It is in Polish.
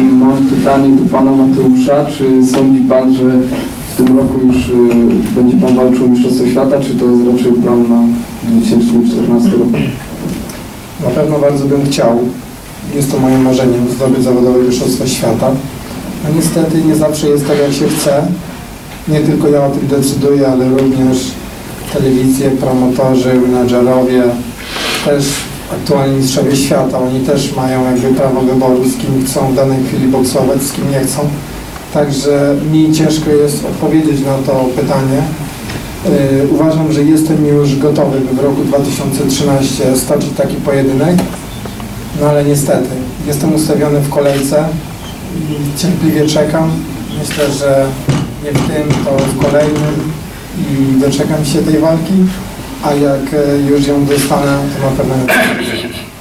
Mam pytanie do Pana Mateusza. Czy sądzi Pan, że w tym roku już y, będzie Pan walczył o Mistrzostwo Świata, czy to jest raczej plan na 2014 rok? Na pewno bardzo bym chciał. Jest to moim marzeniem zdobyć zawodowe mistrzostwo świata. A niestety nie zawsze jest tak, jak się chce. Nie tylko ja o tym decyduję, ale również telewizje, promotorzy, menadżerowie, też aktualni mistrzowie świata. Oni też mają jakby prawo wyboru, z kim chcą w danej chwili boksować, z kim nie chcą. Także mi ciężko jest odpowiedzieć na to pytanie. Yy, Uważam, że jestem już gotowy, by w roku 2013 stoczyć taki pojedynek, no ale niestety jestem ustawiony w kolejce i cierpliwie czekam. Myślę, że nie w tym, to w kolejnym i doczekam się tej walki, a jak e, już ją dostanę, to na pewno